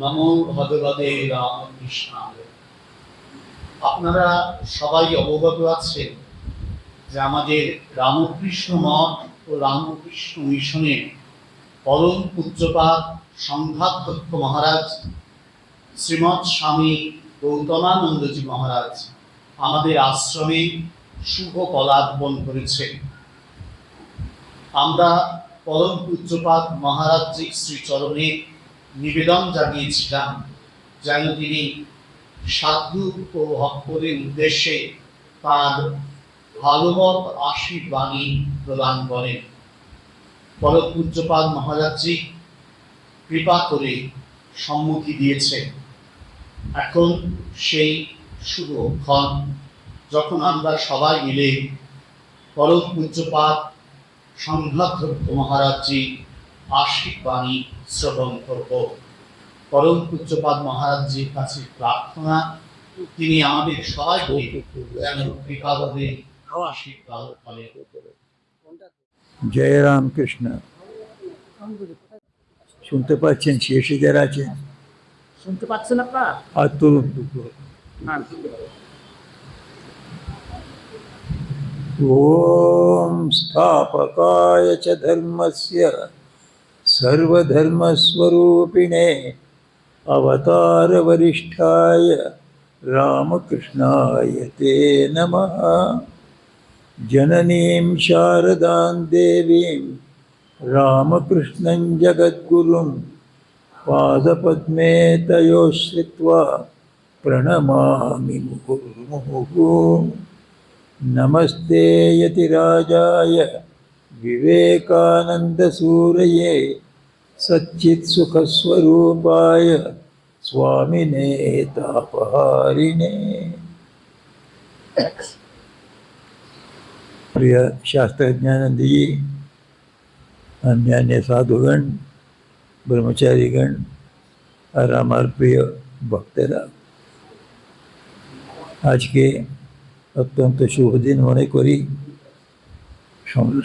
নমো ভগবতে রামকৃষ্ণায়। আপনারা সবাই অবগত আছেন যে আমাদের রামকৃষ্ণ মঠ ও রামকৃষ্ণ মিশনের পরম পূজ্যপাত সংঘাধ্যক্ষ মহারাজ শ্রীমৎ স্বামী গৌতমানন্দজি মহারাজ আমাদের আশ্রমে শুভ পদার্পণ করেছেন। আমরা পরম পূজ্যপাত মহারাজ্যিক শ্রীচরণে নিবেদন জানিয়েছিলাম যেন তিনি সাধু ও ভক্তদের উদ্দেশ্যে তার ভাগবত আশীর্বাণী প্রদান করেন। পরম পূজ্যপাত মহারাজ্যিক কৃপা করে সম্মতি দিয়েছেন এখন সেই শুভক্ষণ যখন আমরা সবাই মিলে পরম পূজ্যপাত সংঘাধ্যক্ষ মহারাজজি আশীর্বাণী শ্রবণ করব পরম পূজ্যপাদ মহারাজজির কাছে প্রার্থনা তিনি আমাদের সবাইকে যেন কৃপাভাবে আশীর্বাদ ফলে জয় রামকৃষ্ণ শুনতে পাচ্ছেন শেষে যারা আছেন শুনতে পাচ্ছেন আপনারা আর তরুণ দুটো হ্যাঁ ॐ स्थापकाय च धर्मस्य सर्वधर्मस्वरूपिणे अवतारवरिष्ठाय रामकृष्णाय ते नमः। जननीं शारदां देवीं रामकृष्णं जगद्गुरुं पादपद्मे तयोः श्रित्वा प्रणमामि मुहुर्मुहुः। नमस्ते यतिराजाय विवेकानन्दसूरये स्वामी ने तापहारिणे। प्रिय शास्त्रज्ञानंद जी अन्य साधुगण, ब्रह्मचारीगण और हमारे प्रिय भक्तरा, आज के अत्यंत शुभ दिन होने को ही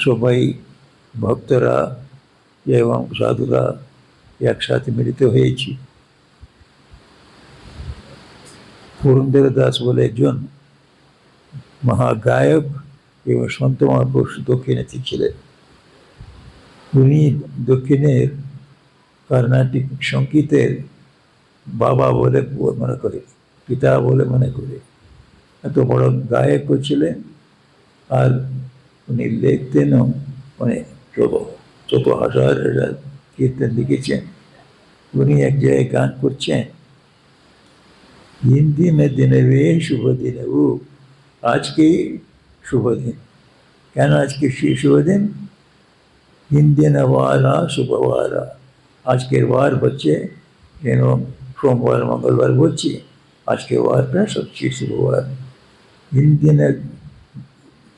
সবাই ভক্তরা এবং সাধুরা একসাথে মিলিত হয়েছি। পুরন্দর দাস বলে একজন মহাগায়ক এবং সন্ত মহাপুরুষ দক্ষিণাতে ছিলেন। উনি দক্ষিণের কর্ণাটিক সঙ্গীতের বাবা বলে মনে করে, পিতা বলে মনে করে। এত বড় গায়কও ছিলেন আর উনি লিখতেনও মানে যত হাজার হাজার কীর্তন লিখেছেন উনি এক জায়গায় গান করছেন হিন্দি মে দিনে বে শুভ দিনে ও আজকেই শুভ দিন কেন আজকে সেই শুভ দিন हिंदी नवारा सुबहवारा আজকের বার बच्चे যেন সোমবার মঙ্গলবার বলছি আজকের বার প্রায় সবচেয়ে শুভবার হিন্দি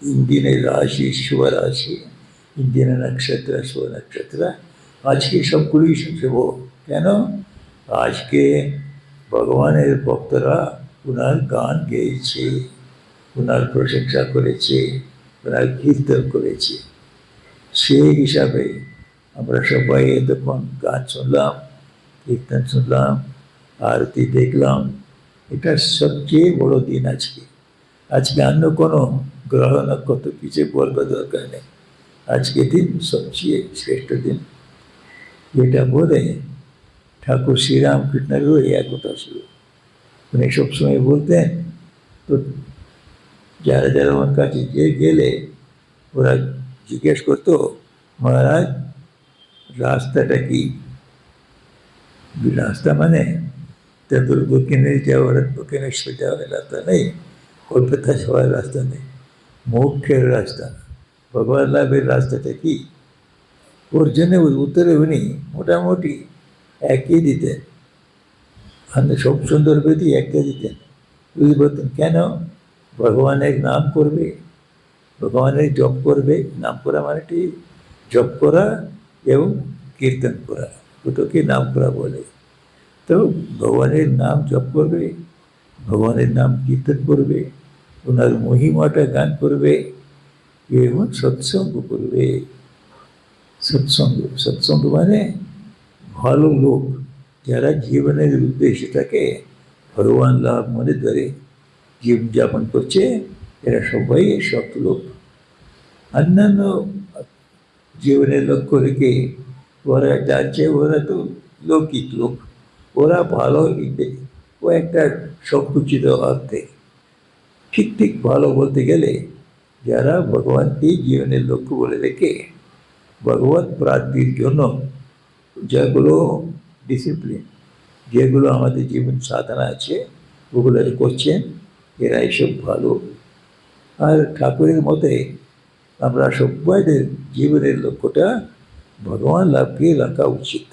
ಇಂದಿನ ರಾಶಿ ಶುಭ রাশি ಇಂದಿನ নক্ষত্র শুভ নক্ষত্র আজকে সবগুলোই শুভ কেন আজকে ভগবানের ভক্তরা ওনার গান গেয়েছে ওনার প্রশংসা করেছে ওনার কীর্তন করেছে সেই হিসাবে আমরা সবাই তখন গান শুনলাম কীর্তন শুনলাম আরতি দেখলাম এটা সবচেয়ে বড় দিন আজকে আজকে অন্য কোনো গ্রহ নক্ষত্র পিছিয়ে বলবার দরকার নেই। আজকে দিন সবচেয়ে শ্রেষ্ঠ দিন। যেটা বলে ঠাকুর শ্রীরামকৃষ্ণেরও এই একতা ছিল উনি সবসময় বলতেন, তো যারা যারা ওর কাছে যে গেলে ওরা জিজ্ঞেস করতো, মহারাজ, রাস্তাটা কি? রাস্তা মানে তাদের দক্ষিণে যাওয়ার, দক্ষিণেশ্বর যাওয়ার রাস্তা নেই। কলকাতা যাওয়ার রাস্তা নেই মোক্ষের রাস্তা। ভগবান লাভের রাস্তাটা কি? ওর জন্য উত্তরে উনি মোটামুটি একই দিতেন। আমি সব সুন্দর বেদি একটা দিতেন। বুঝতে পারতেন কেন? ভগবানের নাম করবে, ভগবানের জপ করবে। নাম করা মানে কি জপ করা এবং কীর্তন করা, দুটোকে নাম করা বলে। তো ভগবানের নাম জপ করবে, ভগবানের নাম কীর্তন করবে ওনার মহিমাটা গান করবে এবং সৎসঙ্গ করবে। সৎসঙ্গ সৎসঙ্গ মানে ভালো লোক, যারা জীবনের উদ্দেশ্যটাকে ভগবান লাভ মনে ধরে জীবনযাপন করছে, এরা সবাই সব লোক। অন্যান্য জীবনের লক্ষ্য রেখে ওরা যাচ্ছে, ওরা তো লৌকিক লোক। ওরা ভালো ও একটা সংকুচিত অর্থে। ঠিক ঠিক ভালো বলতে গেলে যারা ভগবানকে জীবনের লক্ষ্য বলে রেখে ভগবত প্রাপ্তির জন্য যেগুলো ডিসিপ্লিন যেগুলো আমাদের জীবন সাধনা আছে, ওগুলো করছেন, এরা এসব ভালো। আর ঠাকুরের মতে আমরা সবাইদের জীবনের লক্ষ্যটা ভগবান লাভকে রাখা উচিত।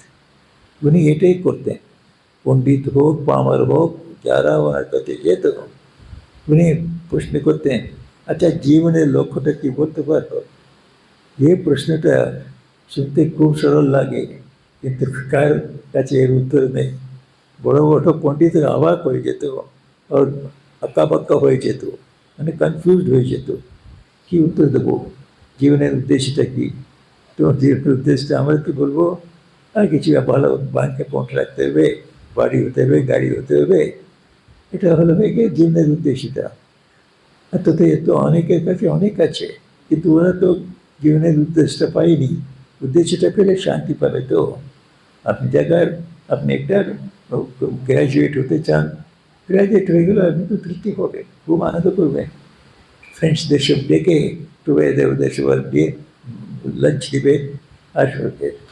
উনি এটাই করতেন। পণ্ডিত হোক বা আমার হোক, যারা ওনার কাছে যেত উনি প্রশ্ন করতেন আচ্ছা জীবনের লক্ষ্যটা কি বলতে পারব এই প্রশ্নটা শুনতে খুব সরল লাগে কিন্তু কার কাছে এর উত্তর নেই বড় বড় পণ্ডিতরা অবাক হয়ে যেত আর আঁকা বাক্কা হয়ে যেত মানে কনফিউজড হয়ে যেত কি উত্তর দেবো জীবনের উদ্দেশ্যটা কি তোমার জীবনের উদ্দেশ্যটা আমরা কি বলব আর কিছু ভালো ব্যাংক অ্যাকাউন্ট রাখতে হবে বাড়ি হতে হবে গাড়ি হতে হবে এটা হলো গিয়ে জীবনের উদ্দেশ্যটা তো এ তো অনেকের কাছে অনেক আছে, কিন্তু ওরা তো জীবনের উদ্দেশ্যটা পায়নি। উদ্দেশ্যটা পেলে শান্তি পাবে তো। আপনি জায়গার আপনি একটা গ্র্যাজুয়েট হতে চান গ্র্যাজুয়েট হয়ে গেলে আপনি তো তৃপ্তি হবে খুব আনন্দ করবেন। ফ্রেন্ডসদের সব ডেকে টুবে ওদের সবার দিয়ে লাঞ্চ দিবে আর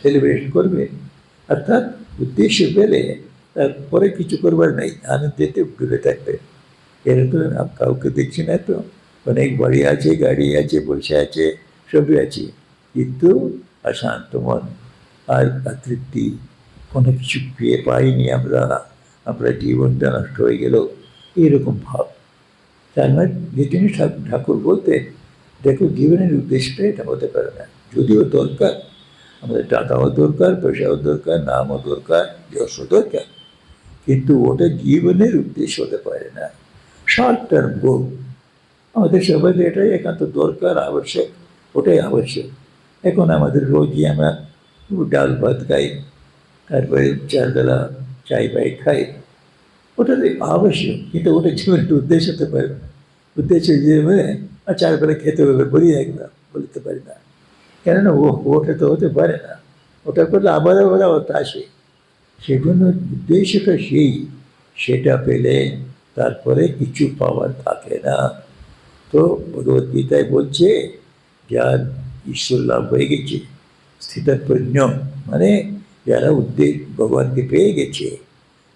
সেলিব্রেশন করবে অর্থাৎ উদ্দেশ্য পেলে তারপরে কিছু করবার নেই। আনন্দেতে ডুবে থাকবে। এরা তো কাউকে দেখছি না তো। অনেক বাড়ি আছে, গাড়ি আছে, বসে আছে, সবই আছে। কিন্তু অশান্ত মন আর তৃপ্তি কোনো কিছু পেয়ে পাইনি আমরা। আমরা জীবনটা নষ্ট হয়ে গেল। এরকম ভাব। তার মানে যেদিনই ঠাকুর বলতেন, দেখো জীবনের উদ্দেশ্যটা এটা হতে পারে না। যদিও দরকার, আমাদের টাকাও দরকার, পয়সাও দরকার, নামও দরকার, যশও দরকার। কিন্তু ওটা জীবনের উদ্দেশ্য হতে পারে না। শর্ট টার্ম গোল আমাদের সবাই এটাই একান্ত দরকার, আবশ্যক, ওটাই আবশ্যক। এখন আমাদের রোজই আমরা ডাল ভাত খাই, তারপরে চারবেলা চাই পাই, খাই। ওটা আবশ্যক, কিন্তু ওটা জীবনের উদ্দেশ্য হতে পারে না। উদ্দেশ্য জীবনে আর চারবেলা খেতে হবে বলি একদম বলতে পারি না। কেননা ও, ওটা তো হতে পারে না। ওটা করলে আবার ওটা আসে। সেজন্য উদ্দেশ্যটা সেই। সেটা পেলে তারপরে কিছু পাওয়ার থাকে না। তো ভগবদ্গীতায় বলছে যার ঈশ্বর লাভ হয়ে গেছে, স্থিতপ্রজ্ঞ। মানে যারা উদ্দেশ ভগবানকে পেয়ে গেছে,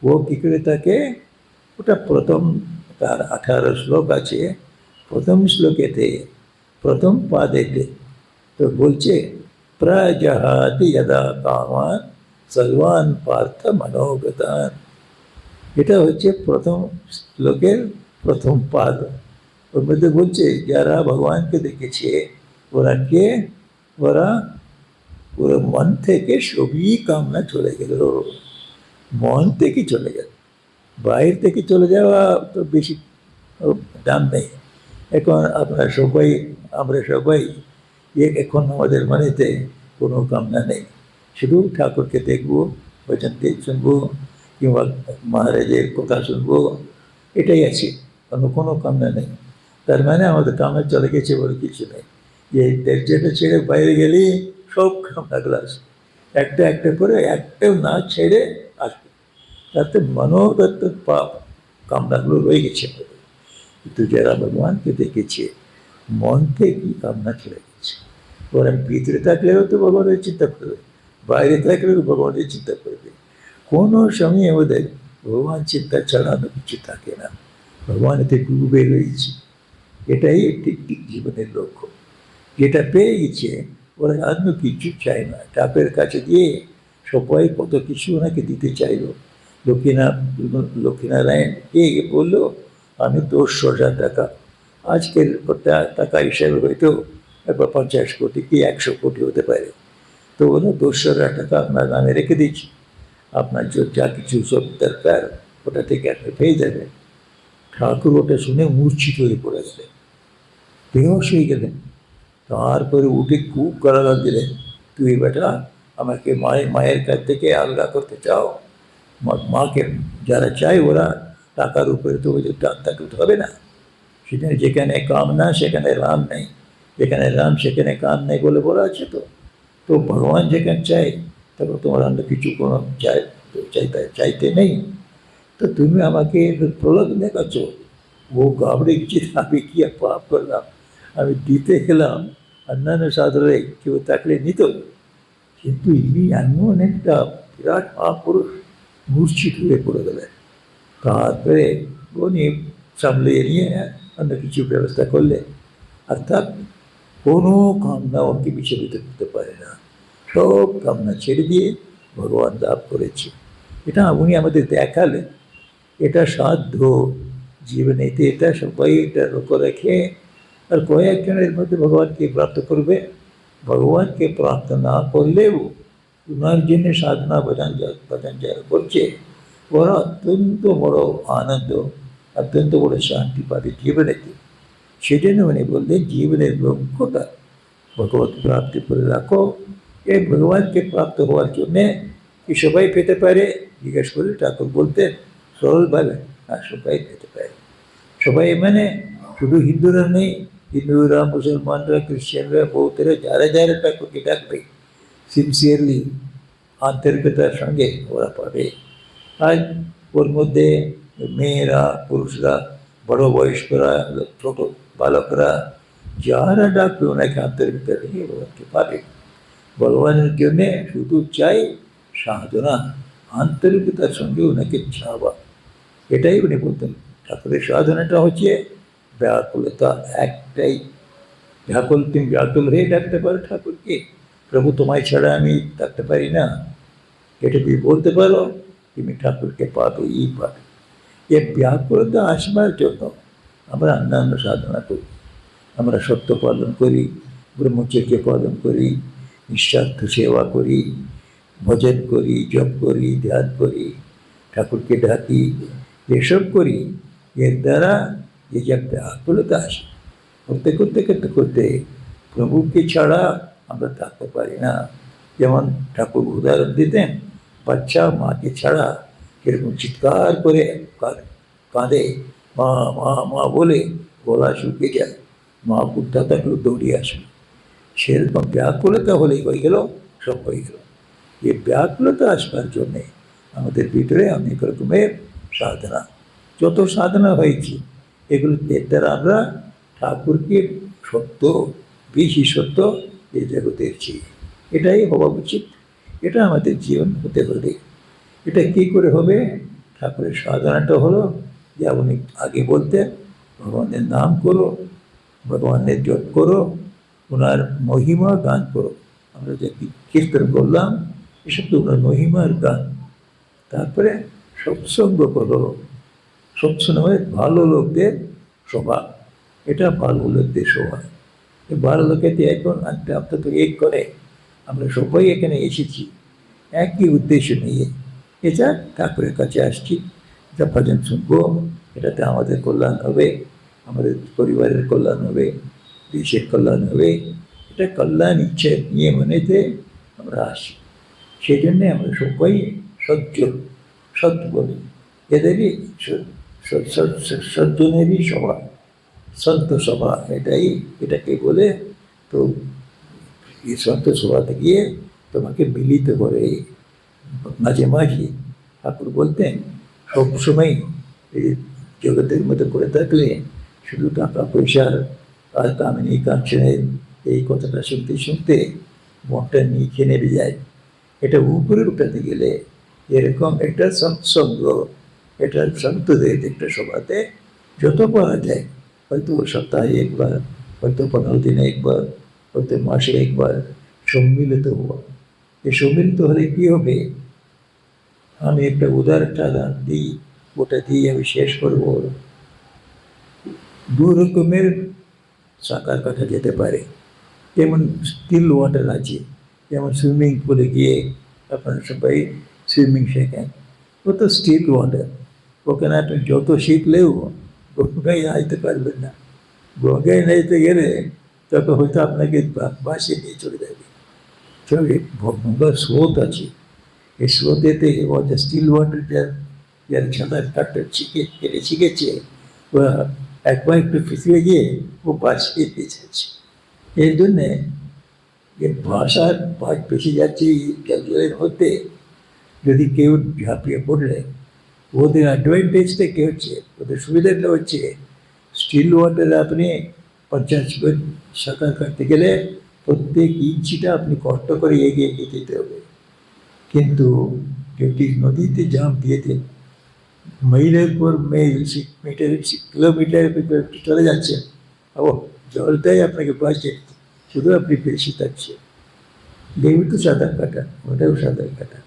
ও কী করে থাকে? ওটা প্রথম তার আঠারো শ্লোক আছে, প্রথম শ্লোকেতে, প্রথম পাদেতে। তো বলছে প্রজাহাতি যদা কামান সর্বান পার্থ মনোগতান। এটা হচ্ছে প্রথম শ্লোকের প্রথম পাদ। ওর মধ্যে বলছে, যারা ভগবানকে দেখেছে, ওরা কে? ওরা পুরো মন থেকে সবই কামনা চলে গেল। মন থেকে চলে গেল। বাইরে থেকে চলে যাওয়া তো বেশি দাম নেই। এখন আপনারা সবাই, আমরা সবাই এখন আমাদের মনেতে কোনো কামনা নেই। শুধু ঠাকুরকে দেখব ভজন শুনব, কিংবা মহারাজের কথা শুনব, এটাই আছে অন্য কোনো কামনা নেই। তার মানে আমাদের কামনা চলে গেছে বলে কিছু নেই। যে দেড়টা ছেড়ে বাইরে গেলেই সব কামনাগুলো আসবে একটা একটা করে একটাও না ছেড়ে আসবে। তাতে মনোদত্ত পাপ কামনাগুলো রয়ে গেছে। কিন্তু যারা ভগবানকে দেখেছে মন থেকে কামনা চলে গেছে? ওরা ভিতরে থাকলেও তো ভগবানের চিন্তা করবে। বাইরে থাকলেও ভগবানের চিন্তা করবে। কোনো সময় ওদের ভগবান চিন্তা ছাড়ানো কিছু থাকে না। ভগবান এতে ডুবে রয়েছে। এটাই একটি জীবনের লক্ষ্য। যেটা পেয়ে গেছে, ওরা অন্য কিছু চায় না। ঠাকুরের কাছে দিয়ে সবাই কত কিছু ওনাকে দিতে চাইলো। লক্ষ্মীনা, লক্ষ্মীনারায়ণ কে বলল, আমি দোষশো হাজার টাকা। আজকের টাকা হিসাবে হয়তো একবার পঞ্চাশ কোটি কি একশো কোটি হতে পারে। তো বলো দোষশো হাজার টাকা আপনার নামে রেখে দিচ্ছি আপনার যে কিছু সব দরকার, ওটা থেকে আপনি পেয়ে যাবেন। ঠাকুর ওটা শুনে মূর্ছিত হয়ে পড়েছিলেন বেহস হয়ে গেলেন। তারপরে উঠে খুব গালাগাল দিলেন। তুই বেটা, আমাকে মায়ের মায়ের কাছ থেকে আলগা করতে চাও? মাকে যারা চায় ওরা টাকার উপরে তো ওই যে টা- থাকতে হবে না। সেখানে যেখানে কাম না, সেখানে রাম নেই। যেখানে রাম, সেখানে কাম নেই বলে বলা আছে তো? তো ভগবান যেখানে চাই তখন তোমার অন্য কিছু কোনো চাই চাইতে চাইতে নেই তো তুমি আমাকে প্রলোভ দেখাচ্ছ ও গাবড়ে গেছি আমি কি আর পাপ করলাম আমি দিতে গেলাম অন্যান্য সাধরে কেউ থাকলে নিত কিন্তু ইনি এমন একটা বিরাট মহাপুরুষ মূর্ছিত হয়ে পড়ে গেলেন তারপরে উনি সামলে নিয়ে অন্য কিছু ব্যবস্থা করলে অর্থাৎ কোনো কামনা ওকে বিচলিত করতে পারে না সব কামনা ছেড়ে দিয়ে ভগবান লাভ করেছে। এটা উনি আমাদের দেখালেন। এটা সাধ্য জীবনেতে এটা সবাই এটা লক্ষ্য রেখে আর কয়েকজনের মধ্যে ভগবানকে প্রাপ্ত করবে। ভগবানকে প্রাপ্ত না করলেও ওনার জন্য সাধনা ভজন ভজন যারা করছে, ওরা অত্যন্ত বড় আনন্দ, অত্যন্ত বড় শান্তি পাবে জীবনেতে সেজন্য উনি বললেন, জীবনের লক্ষ্যটা ভগবত প্রাপ্তি করে রাখো। এই ভগবানকে প্রাপ্ত হওয়ার জন্যে কি সবাই পেতে পারে? জিজ্ঞেস করে ঠাকুর বলতেন সরলভাবে আর সবাই পেতে পারে। সবাই মানে শুধু হিন্দুরা নেই, হিন্দুরা, মুসলমানরা, খ্রিস্টানরা, বৌদ্ধরা, যারা যারা ঠাকুরকে ডাকবে সিনসিয়ারলি আন্তরিকতার সঙ্গে ওরা পাবে। আর ওর মধ্যে মেয়েরা, পুরুষরা, বড় বয়স্করা, ছোট বালকরা, যারা ডাকবে, ওনাকে আন্তরিকতা নিয়ে ভগবানকে পাবে। ভগবানের জন্যে শুধু চাই সাধনা, আন্তরিকতার সঙ্গে ওনাকে চাওয়া। এটাই উনি বলতেন, ঠাকুরের সাধনাটা হচ্ছে ব্যাকুলতা একটাই। ব্যাকুল তুমি ব্যাকুল হয়ে ডাকতে পারো ঠাকুরকে, প্রভু তোমায় ছাড়া আমি থাকতে পারি না। এটা তুমি বলতে পারো, তুমি ঠাকুরকে পাবে ই পাবে। এ ব্যাকুলতা আসবার জন্য আমরা অন্যান্য সাধনা করি, আমরা সত্য পালন করি, ব্রহ্মচর্য পালন করি নিঃস্বার্থ সেবা করি, ভজন করি, জপ করি, ধ্যান করি, ঠাকুরকে ডাকি, এসব করি। এর দ্বারা এই যে একটা আকুলতা আসে। করতে করতে করতে করতে প্রভুকে ছাড়া আমরা থাকতে পারি না। যেমন ঠাকুর উদাহরণ দিতেন, বাচ্চা মাকে ছাড়া এরকম চিৎকার করে কাঁদে মা মা মা বলে গলা শুকিয়ে যায়। মা বুদ্ধা থাকলেও দৌড়িয়ে আসবে সেরকম ব্যাকুলতা হলেই হয়ে গেল, সব হয়ে গেল। এই ব্যাকুলতা আসবার জন্যে আমাদের ভিতরে অনেক রকমের সাধনা। যত সাধনা হয়েছে, এগুলো দ্বারা আমরা ঠাকুরকে সত্য, বেশি সত্য এই জগতের চেয়ে এটাই হওয়া উচিত। এটা আমাদের জীবন হতে হলে এটা কী করে হবে? ঠাকুরের সাধনাটা হলো যে উনি আগে বলতেন, ভগবানের নাম করো, ভগবানের জপ করো ওনার মহিমা গান করো। আমরা যে কীর্তন করলাম এসব তো ওনার মহিমার গান। তারপরে সৎসঙ্গ করো। সবসময় ভালো লোকদের সভা এটা ভালো লোকদের এই ভালো লোকেতে এখন একটা অন্তত এক করে, আমরা সবাই এখানে এসেছি। একই উদ্দেশ্য নিয়ে। এটা ঠাকুরের কাছে আসছি। এটা ভজন শুনব। এটাতে আমাদের কল্যাণ হবে। আমাদের পরিবারের কল্যাণ হবে। দেশের কল্যাণ হবে। এটা কল্যাণ ইচ্ছে নিয়ে মনেতে আমরা আসি। সেই জন্যে আমরা সবাই সহ্য সত্য বলি। এদেরই সজ্জনেরই সভা, সন্ত সভা এটাই, এটাকে বলে তো এই সন্ত সভাতে গিয়ে তোমাকে মিলিত করে মাঝে মাঝে ঠাকুর বলতেন, সবসময় জগতের মধ্যে করে থাকলে শুধু টাকা পয়সার আর কামিনী কাঞ্চনের এই কথাটা শুনতে শুনতে মনটা নিচে নেমে যায়। এটা উপরে উঠাতে গেলে এরকম একটা সৎসঙ্গ, এটা সন্তদের একটা সভাতে যত পাওয়া যায়, হয়তো সপ্তাহে একবার, হয়তো পনেরো দিনে একবার, হয়তো মাসে একবার সম্মিলিত হওয়া। এই সম্মিলিত হলে কী হবে? আমি একটা উদাহরণ দিই, ওটা দিয়ে আমি শেষ করব। দু রকমের সাঁতার কথা যেতে পারে। যেমন স্টিল ওয়াটার আছে, যেমন সুইমিং পুলে গিয়ে আপনারা সবাই সুইমিং শেখেন। ও তো স্টিল ওয়াটার ওখানে আপনি যত শিখলেও গঙ্গায় নাচতে পারবেন না। গঙ্গায় নাচতে গেলে তখন হয়তো আপনাকে বাসে নিয়ে চলে যাবে। তবে গঙ্গার স্রোত আছে। এই স্রোতেতে ওয়াটার স্টিল ওয়াটার যার, যারা সাঁতার কাটতে শিখে শিখেছে ওরা একবার একটু ফিসলে গিয়ে ও বাঁচিয়ে যাচ্ছে। এর জন্যে যে ভাষার পাঠ পেশে যাচ্ছে জলের মধ্যে যদি কেউ ঝাঁপিয়ে পড়লে, ওদের অ্যাডভান্টেজটা কী হচ্ছে? ওদের সুবিধাটা হচ্ছে স্টিল ওয়াটারে আপনি পঞ্চাশ ফুট সাঁতার কাটতে গেলে প্রত্যেক ইঞ্চিটা আপনি কষ্ট করে এগিয়ে এগিয়ে যেতে হবে। কিন্তু যদি নদীতে জাম্প দিয়ে দিন মাইলের পর মাইল মিটার কিলোমিটার চলে যাচ্ছে। ও, জলটাই আপনাকে বাঁচে শুধু আপনি বেশি থাকছে দেখবি তো সাঁতার কাটা ওটাও সাঁতার কাটা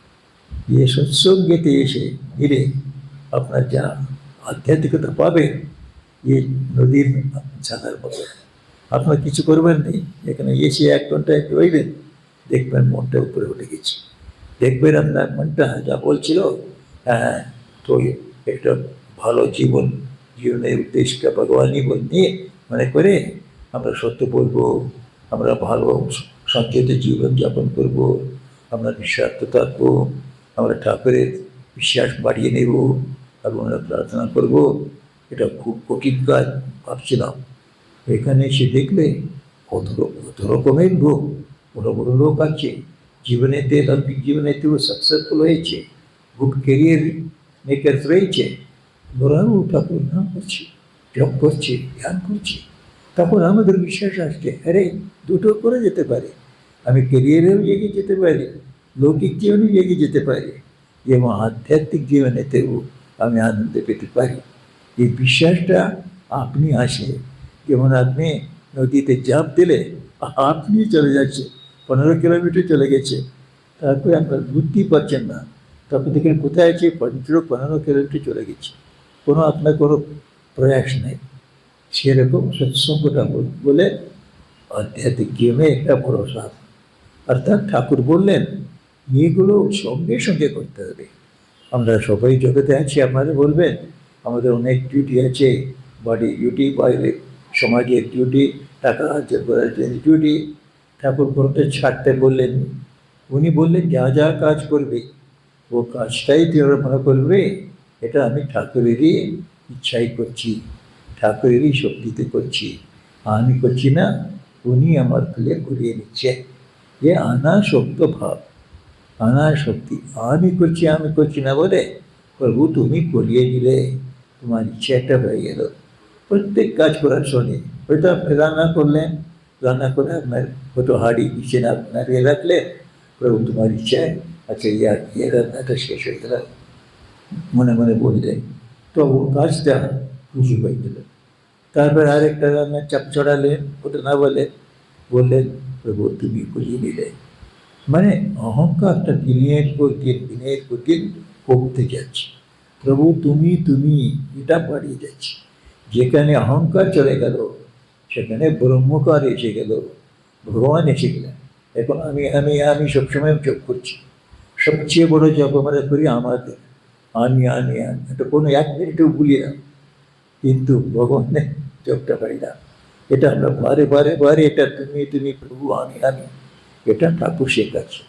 যে সৎসঙ্গেতে এসে ধীরে আপনার যা আধ্যাত্মিকতা পাবেন, এই নদীর সাঁতার মতো আপনার কিছু করবেন নেই, এখানে এসে এক ঘণ্টা একটু রইলেন দেখবেন মনটা উপরে উঠে গেছে। দেখবেন আপনার মনটা যা বলছিল হ্যাঁ তো একটা ভালো জীবন, জীবনের উদ্দেশ্যটা ভগবানই নিয়ে মনে করে আমরা সত্য বলব, আমরা ভালো সঞ্চিত জীবন যাপন করব, আমরা নিঃস্বার্থ থাকব, আমরা ঠাকুরের বিশ্বাস বাড়িয়ে নেব এবং আমরা প্রার্থনা করব। এটা খুব কঠিন কাজ ভাবছিলাম। এখানে এসে দেখলে কত কত রকমের লোক বড় বড় লোক আছে। জীবনেতে লৌকিক জীবনেতেও সাকসেসফুল হয়েছে। গুড কেরিয়ার মেকার রয়েছে ওরাও ঠাকুর নাম করছি জপ করছে ধ্যান করছি তখন আমাদের বিশ্বাস আসছে আরে দুটো করে যেতে পারে আমি কেরিয়ারেও এগিয়ে যেতে পারি লৌকিক জীবনেও এগিয়ে যেতে পারি এবং আধ্যাত্মিক জীবনেতেও আমি আনন্দ পেতে পারি এই বিশ্বাসটা আপনি আসে যেমন আপনি নদীতে জাপ দিলে আপনি চলে যাচ্ছে পনেরো কিলোমিটার চলে গেছে তারপরে আপনার বুদ্ধি পাচ্ছেন না তারপর দেখেন কোথায় আছে পনেরো পনেরো কিলোমিটার চলে গেছে, কোনো আপনার কোনো প্রয়াস নেই। সেরকম সৎসঙ্গটা বল- আধ্যাত্মিক গেমে একটা সাধ অর্থাৎ ঠাকুর বললেন, এগুলো সঙ্গে সঙ্গে করতে হবে। আমরা সবাই জগতে আছি, আপনারা বলবেন, আমাদের অনেক ডিউটি আছে। বাড়ি ডিউটি বাইরে সমাজের ডিউটি টাকা করার ডিউটি ঠাকুর কোনোটা ছাড়তে বললেন, উনি বললেন, যা যা কাজ করবে ও কাজটাই তোরা মনে করবে এটা আমি ঠাকুরেরই ইচ্ছাই করছি, ঠাকুরেরই শক্তিতে করছি। আমি করছি না, উনি আমার তুলে ঘুরিয়ে নিচ্ছে। যে আনা শক্ত ভাব, আনা শক্তি, আমি করছি আমি করছি না বলে, প্রভু তুমি করিয়ে দিলে। তোমার ইচ্ছে একটা হয়ে গেল। প্রত্যেক কাজ করার শোনে। হয়তো আপনি রান্না করলেন, রান্না করে আপনার হয়তো হাড়ি না নাড়িয়ে রাখলে, প্রভু তোমার ইচ্ছায় আচ্ছা ইয়া ইয়ে রান্নাটা শেষ হয়ে গেল। মনে মনে বললেন তো কাজটা খুশি হয়ে গেল। তারপর আরেকটা রান্নার চাপ চড়ালেন ওটা না বলে বললেন প্রভু, তুমি বুঝিয়ে নিলে। মানে অহংকারটা দিনের পর দিন দিনের পর দিন কমতে যাচ্ছে। প্রভু, তুমি তুমি, এটা বাড়িয়ে যাচ্ছে। যেখানে অহংকার চলে গেল, সেখানে ব্রহ্মকার এসে গেল, ভগবান এসে গেলেন। এখন আমি আমি আমি সবসময় চোখ করছি। সবচেয়ে বড় জপ আমরা করি আমাদের। আমি আমি আমি এটা কোনো এক মিনিটেও ভুলি না। কিন্তু ভগবানের চোখটা পাই না। এটা আমরা বারে বারে বারে এটা তুমি তুমি প্রভু আমি আমি এটা ঠাকুর শেখাচ্ছে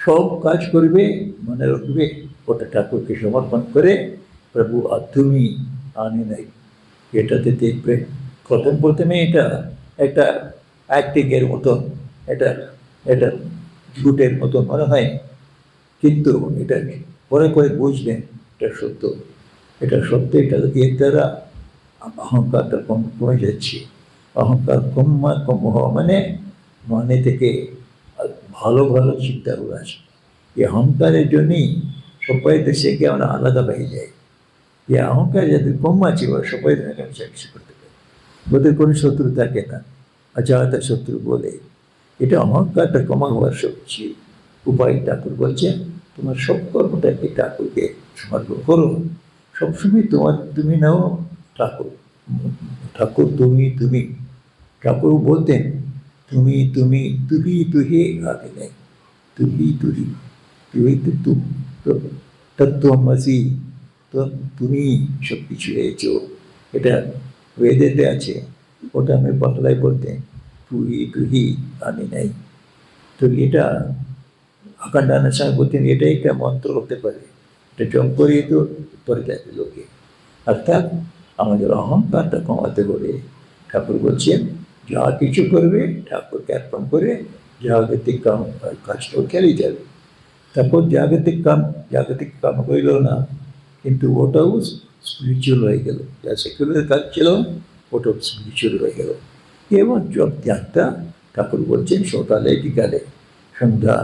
সব কাজ করবে, মনে রাখবে, ওটা ঠাকুরকে সমর্পণ করে, প্রভু, আর তুমি আমি নাই। এটাতে দেখবে, প্রথম, প্রথমে এটা একটা অ্যাক্টিংয়ের মতন এটা এটা জুটের মতন মনে হয়। কিন্তু এটা পরে পরে বুঝলেন এটা সত্য। এটা সত্য, এটা এর দ্বারা অহংকারটা কম, কমে যাচ্ছে। অহংকার কম কম হওয়া মানে মনে থেকে ভালো ভালো চিন্তাগুলো আসে। এই অহংকারের জন্যই সবাই দেশে গিয়ে আমরা আলাদা হয়ে যায় এই অহংকার যাদের কম আছে সবাই মেলামেশা কিছু করতে পারে। ওদের কোনো শত্রু থাকে না। অজাহতা শত্রু বলে। এটা অহংকারটা কমাবার সবচেয়ে উপায় ঠাকুর বলছেন তোমার সব কর্মটাকে ঠাকুরকে সমর্পণ করো। সবসময় তোমার তুমি নাও ঠাকুর। ঠাকুর তুমি তুমি। ঠাকুর বলতেন, তুমি তুমি তুহি তুহি আগে নেই। তুহি তুহি। তুই তো তুম তত্ত্বমসি তুমি সব কিছু হয়েছো। এটা বেদেতে আছে। ওটা আমি বাংলায় বলতেন তুই তুহি আমি নাই। তো এটা সঙ্গে বলতেন এটাই একটা মন্ত্র হতে পারে। এটা জম করিয়ে তো পরে যাবে লোকে। অর্থাৎ আমাদের অহংকারটা কমাতে করে ঠাকুর বলছেন, যা কিছু করবে ঠাকুরকে অর্পণ করে জাগতিক কাম কাজটাও খেলেই যাবে। তারপর জাগতিক কাম জাগতিক কাম হইল না, কিন্তু ওটাও স্পিরিচুয়াল হয়ে গেল। যা সেকুলার কাজ ছিল, ওটাও স্পিরিচুয়াল হয়ে গেল। এবং জব ত্যাগটা ঠাকুর বলছেন, সকালে বিকালে সন্ধ্যা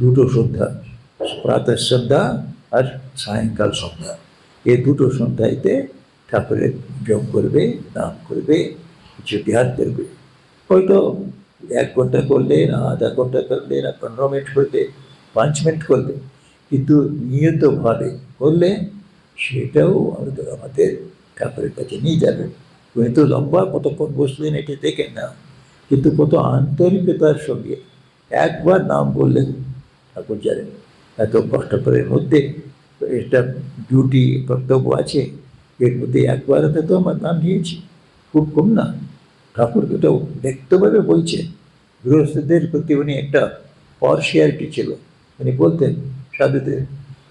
দুটো সন্ধ্যা প্রাতঃ সন্ধ্যা আর সায়ংকাল সন্ধ্যা। এই দুটো সন্ধ্যাইতে ঠাকুরের জপ করবে, নাম করবে, কিছু ধ্যান করবে। হয়তো এক ঘণ্টা করলে, না আধা ঘণ্টা করলে, না পনেরো মিনিট করলে, পাঁচ মিনিট করলে, কিন্তু নিয়তভাবে করলে সেটাও আমাদের আমাদের ঠাকুরের কাছে নিয়ে যাবে। তো লম্বা কতক্ষণ বসলেন এটা দেখেন না, কিন্তু কত আন্তরিকতার সঙ্গে একবার নাম বললেন ঠাকুর জানেন। এত কষ্ট করে মধ্যে এটা ডিউটি কর্তব্য আছে, এর মধ্যে একবার তো আমার নাম নিয়েছি, খুব কম না। ঠাকুর এটা ব্যক্তভাবে বলছে। গৃহস্থদের প্রতি উনি একটা পার্সিয়ালিটি ছিল। উনি বলতেন, সাধুদের,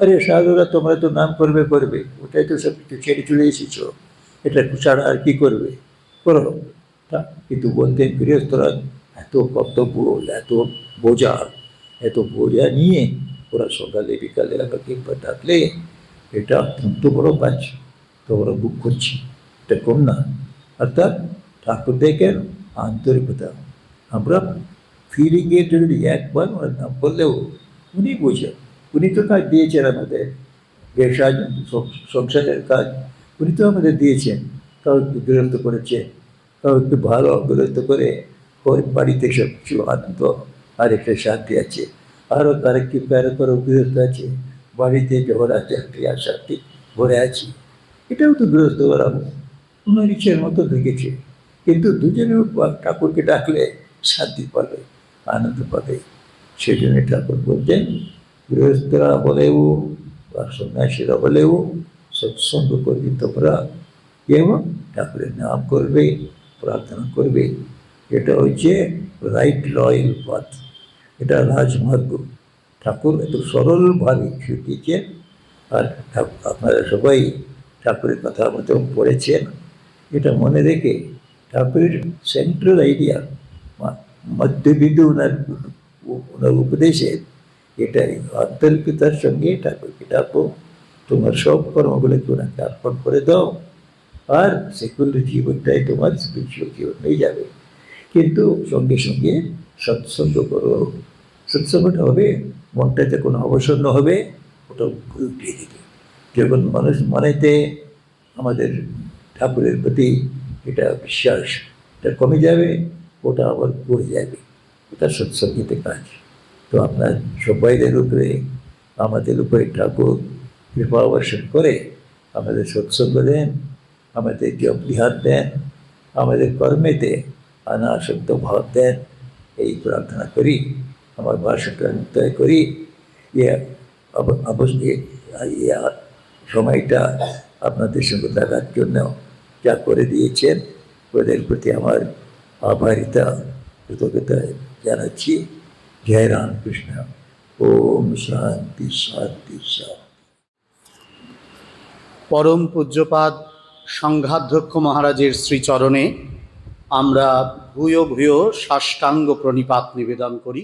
আরে সাধুরা তোমরা তো নাম করবে করবে, ওটাই তো সব কিছু ছেড়ে চলে এসেছ। এটা ছাড়া আর কি করবে? করো। তা কিন্তু বলতেন গৃহস্থরা, এত কর্তব্য, এত বোঝা এত বোঝা নিয়ে ওরা সকালে বিকালে আমাকে ডাকলে এটা অত্যন্ত বড় কাজ তো ওরা বুক করছি এটা কম না অর্থাৎ ঠাকুর দেখেন আন্তরিকতা আমরা ফিরে গিয়ে যদি একবার ওনার নাম বললেও উনি বোঝেন উনি তো কাজ দিয়েছেন আমাদের ব্যবসা সংসারের কাজ উনি তো আমাদের দিয়েছেন কাউ একটু বিরক্ত করেছেন কাউ একটু ভালো বিরক্ত করে বাড়িতে সব কিছু আনন্দ আর একটা শান্তি আছে। আরও তার একটি প্যারা করে বিরক্ত আছে? বাড়িতে ঝগড়া চাকরি আর শান্তি ভরে আছি। এটাও তো গৃহস্থ করাবো ওনার ইচ্ছের মতো দেখেছে। কিন্তু দুজনেও ঠাকুরকে ডাকলে শান্তি পাবে, আনন্দ পাবে। সেই জন্য ঠাকুর বলছেন, গৃহস্থরা বলেও বা সন্ন্যাসীরা বলেও, সৎসঙ্গ করবে তোমরা এবং ঠাকুরের নাম করবে, প্রার্থনা করবে। এটা হচ্ছে রাইট লয়েল পথ। এটা রাজমার্গ ঠাকুর এত সরলভাবে শিখিয়েছেন আর আপনারা সবাই ঠাকুরের কথা মতো পড়েছেন। এটা মনে রেখে ঠাকুরের সেন্ট্রাল আইডিয়া মধ্যবিন্দু ওনার ওনার উপদেশে এটাই অন্তর্পিতার সঙ্গে ঠাকুরকে ডাকো তোমার সব কর্মগুলোকে ওনাকে অর্পণ করে দাও। আর সেকুলার জীবনটাই তোমার স্পিরিচুয়াল জীবন হয়ে যাবে। কিন্তু সঙ্গে সঙ্গে সৎসঙ্গ করো। সৎসঙ্গটা হবে, মনটাতে কোনো অবসন্ন হবে, ওটা উঠিয়ে দিবে যখন মানুষ মনেতে আমাদের ঠাকুরের প্রতি এটা বিশ্বাস, এটা কমে যাবে, ওটা আবার পড়ে যাবে। ওটা সৎসঙ্গীতে কাজ। তো আপনার সবাইদের উপরে, আমাদের উপরে ঠাকুর কৃপা বর্ষণ করে আমাদের সৎসঙ্গ দেন, আমাদের ধ্যান দেন, আমাদের কর্মেতে অনাসক্ত ভাব দেন এই প্রার্থনা করি, আমার ভাষাটা মুক্তায় করি। অব- অবশ্যই সময়টা আপনাদের সঙ্গে থাকার জন্য যা করে দিয়েছেন, ওদের প্রতি আমার আভারিতা কৃতজ্ঞতা জানাচ্ছি। জয় রামকৃষ্ণ। ওম শান্তি শান্তি শান্তি। পরম পূজ্যপাদ, সংঘাধ্যক্ষ মহারাজের শ্রীচরণে আমরা ভূয় ভূয় সাষ্টাঙ্গ প্রণিপাত নিবেদন করি।